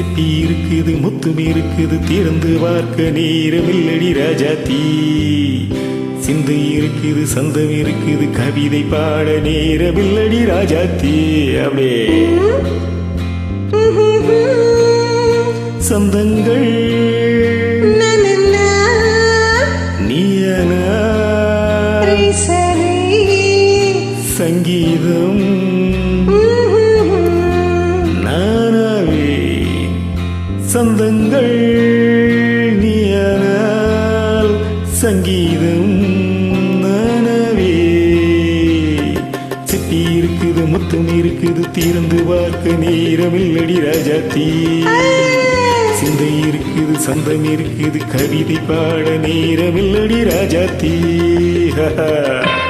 சிப்பி இருக்குது முத்தும் இருக்குது திறந்து பார்க்க நேரம் இல்லடி ராஜாத்தி சிந்தை இருக்குது சந்தம் இருக்குது கவிதை பாட நேரம் இல்லடி ராஜாத்தி அப்படியே. சொந்தங்கள். சங்கீதம். சொந்தங்கள் நீயானால் சங்கீதம் நானாவே சிப்பி இருக்குது முத்தம் இருக்குது தீர்ந்து பார்க்க நேரமில்லடி தீ. சிந்தை இருக்குது சந்தம் இருக்குது கவிதை பாட நேரமில்லடி ராஜா தீ.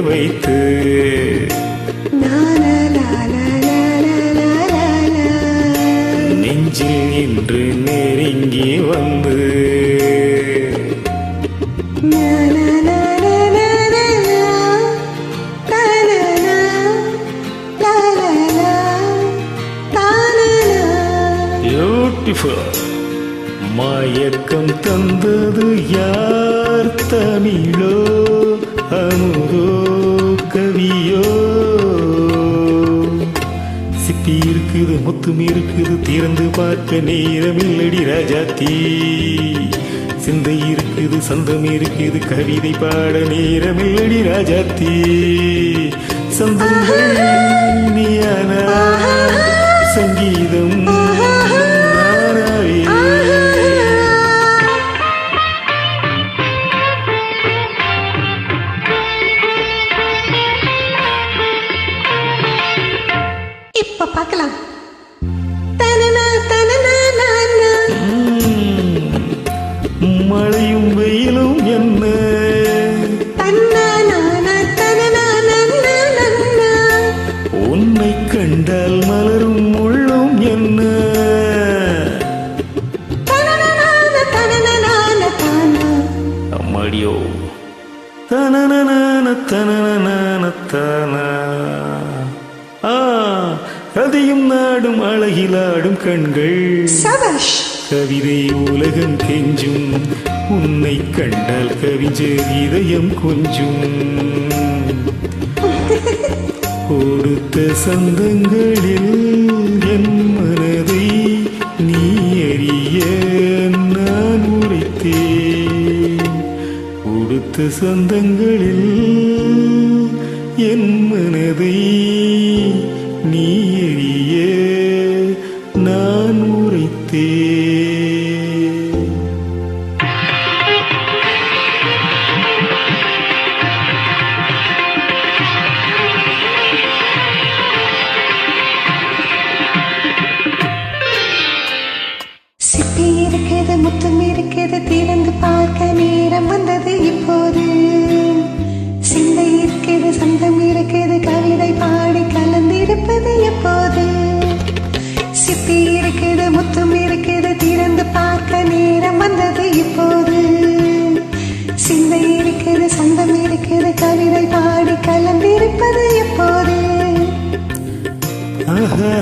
வைத்து. நெஞ்சில் இன்று நெருங்கி வந்து. மயக்கம் தந்தது யார் தமிழோ முத்தும் இருக்குது. திறந்து பார்க்க நேரமில்லடி தீ சிந்தை இருக்குது சந்தம் இருக்குது கவிதை பாட நேரமில்லடி தீ சந்தங்கள் உன்னை கண்டால் மலரும் முள்ளும் என்ன. அம்மாடியோ தனனனான தனனனான தானா. ஆ கதையும் நாடும் அழகிலாடும் கண்கள். கவிதை உலகம் கெஞ்சும். உன்னை கண்டால் கவிஞர் இதயம் கொஞ்சும். கொடுத்த சந்தங்களில் என் மனதை நீ அறிய நான் உரைத்தேன். கொடுத்த சந்தங்களில் என் மனதை நீ அறிய நான் உரைத்தேன். போது. சிந்தை இருக்கிறது சந்தம் இருக்கிறது கவிதை பாடி கலந்திருப்பது எப்போது? சிப்பி இருக்கிறது முத்தம் இருக்கிறது திறந்து பார்க்க நேரம் வந்தது இப்போது? சிந்தை இருக்குது சந்தம் இருக்கிறது கவிதை பாடி கலந்திருப்பது எப்போது? ஆஹா